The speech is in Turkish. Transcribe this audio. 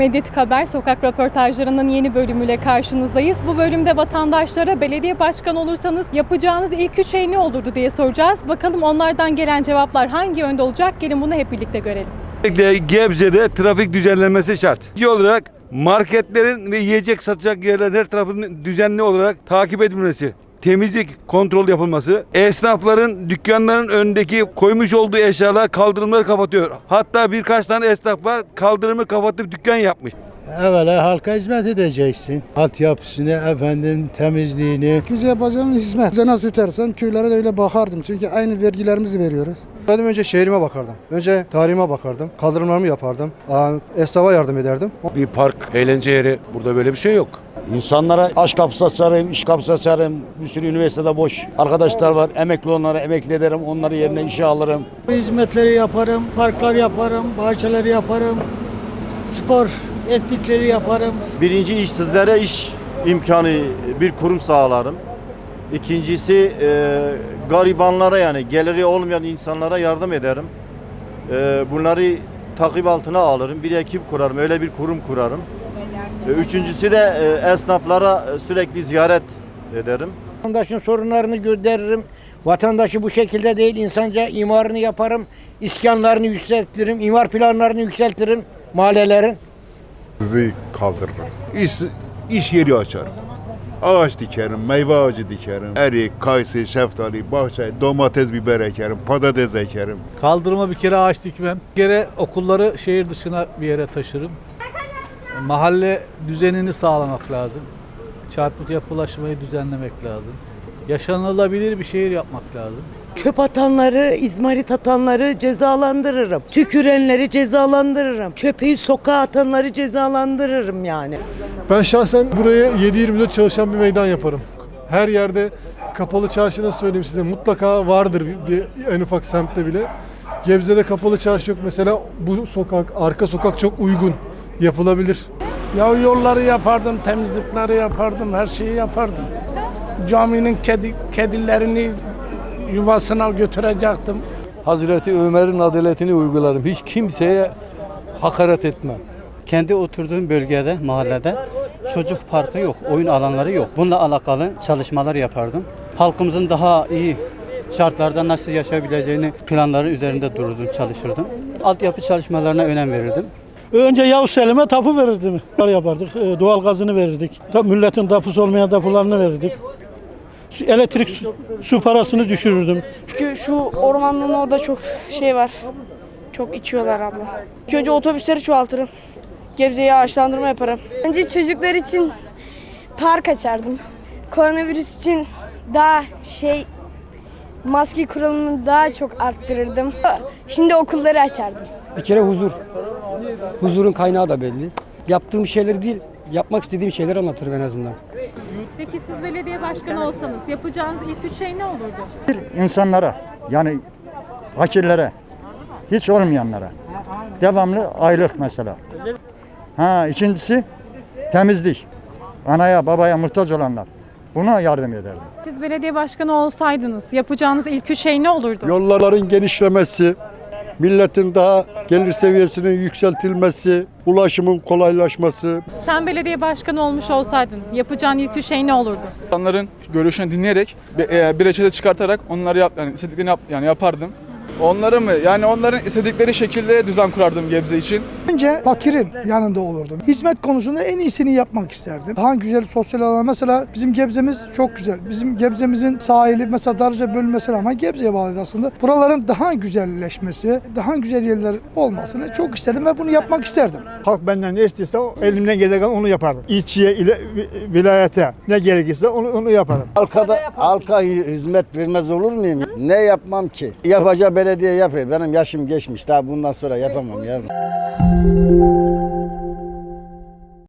Medyatik Haber sokak röportajlarının yeni bölümüyle karşınızdayız. Bu bölümde vatandaşlara belediye başkanı olursanız yapacağınız ilk üç şey ne olurdu diye soracağız. Bakalım onlardan gelen cevaplar hangi yönde olacak? Gelin bunu hep birlikte görelim. Özellikle Gebze'de trafik düzenlenmesi şart. İkinci olarak marketlerin ve yiyecek satacak yerlerin her tarafının düzenli olarak takip edilmesi. Temizlik kontrol yapılması. Esnafların dükkanların önündeki koymuş olduğu eşyalar kaldırımları kapatıyor. Hatta birkaç tane esnaf var kaldırımı kapatıp dükkan yapmış. Evvela halka hizmet edeceksin. Altyapısını, efendim temizliğini. Güzel yapacağım hizmet. Bize nasıl tutarsan köylere de öyle bakardım. Çünkü aynı vergilerimizi veriyoruz. Ben önce şehrime bakardım. Önce tarihime bakardım. Kaldırımlarımı yapardım. Esnafa yardım ederdim. Bir park, eğlence yeri. Burada böyle bir şey yok. İnsanlara aş kapısı açarım, iş kapısı açarım. Bir sürü üniversitede boş arkadaşlar var. Emekli onları emekli ederim. Onları yerine işe alırım. Hizmetleri yaparım, parklar yaparım, bahçeleri yaparım, spor etkinlikleri yaparım. Birinci işsizlere iş imkanı bir kurum sağlarım. İkincisi e, garibanlara yani geliri olmayan insanlara yardım ederim. E, bunları takip altına alırım. Bir ekip kurarım. Öyle bir kurum kurarım. E, üçüncüsü de e, esnaflara e, sürekli ziyaret ederim. Vatandaşın sorunlarını gönderirim. Vatandaşı bu şekilde değil insanca imarını yaparım. İskanlarını yükseltirim. imar planlarını yükseltirim mahallelerin. Hızı kaldırırım. İş, iş yeri açarım. Ağaç dikerim, meyve ağacı dikerim. Erik, kayısı, şeftali, bahçe, domates, biber ekerim, patates ekerim. Kaldırıma bir kere ağaç dikmem. Bir kere okulları şehir dışına bir yere taşırım. Mahalle düzenini sağlamak lazım. Çarpık yapılaşmayı düzenlemek lazım. Yaşanılabilir bir şehir yapmak lazım. Çöp atanları, izmarit atanları cezalandırırım. Tükürenleri cezalandırırım. Çöpeyi sokağa atanları cezalandırırım yani. Ben şahsen buraya 7-24 çalışan bir meydan yaparım. Her yerde kapalı çarşı nasıl söyleyeyim size mutlaka vardır bir, bir en ufak semtte bile. Gebze'de kapalı çarşı yok. Mesela bu sokak, arka sokak çok uygun. Yapılabilir. Ya yolları yapardım, temizlikleri yapardım, her şeyi yapardım. Caminin kedi, kedilerini yuvasına götürecektim. Hazreti Ömer'in adaletini uygularım. Hiç kimseye hakaret etmem. Kendi oturduğum bölgede, mahallede çocuk parkı yok, oyun alanları yok. Bununla alakalı çalışmalar yapardım. Halkımızın daha iyi şartlarda nasıl yaşayabileceğini planları üzerinde dururdum, çalışırdım. Altyapı çalışmalarına önem verirdim. Önce Yavuz Selim'e tapu verirdim. yapardık, e, doğal gazını verirdik. Milletin tapusu olmayan tapularını verirdik. Elektrik su, su parasını düşürürdüm. Çünkü şu ormanlığın orada çok şey var. Çok içiyorlar abla. İlk önce otobüsleri çoğaltırım. Gebze'ye ağaçlandırma yaparım. Önce çocuklar için park açardım. Koronavirüs için daha şey maske kuralını daha çok arttırırdım. Şimdi okulları açardım. Bir kere huzur. Huzurun kaynağı da belli. Yaptığım şeyleri değil, yapmak istediğim şeyleri anlatırım en azından. Peki siz belediye başkanı olsanız yapacağınız ilk üç şey ne olurdu? İnsanlara yani fakirlere, hiç olmayanlara. Devamlı aylık mesela. Ha ikincisi temizlik. Anaya babaya muhtaç olanlar. Buna yardım ederdim. Siz belediye başkanı olsaydınız yapacağınız ilk üç şey ne olurdu? Yolların genişlemesi, milletin daha gelir seviyesinin yükseltilmesi, ulaşımın kolaylaşması, Sen belediye başkanı olmuş olsaydın yapacağın ilk üç şey ne olurdu? İnsanların görüşünü dinleyerek e, bir reçete çıkartarak onları yap, yani istediklerini yap, yani yapardım. Onları mı? Yani onların istedikleri şekilde düzen kurardım Gebze için. Önce fakirin yanında olurdum. Hizmet konusunda en iyisini yapmak isterdim. Daha güzel sosyal alan. Mesela bizim Gebze'miz çok güzel. Bizim Gebze'mizin sahili mesela Darıca bölünmesi ama Gebze'ye bağlı aslında. Buraların daha güzelleşmesi, daha güzel yerler olmasını çok istedim ve bunu yapmak isterdim. Halk benden ne istiyorsa elimden gereken onu yapardım. İlçeye, ile, vilayete ne gerekirse onu, onu yaparım. Halka halka hizmet vermez olur muyum? Ne yapmam ki? Yapacağı belediye yapıyor. Benim yaşım geçmiş. Daha bundan sonra yapamam yavrum.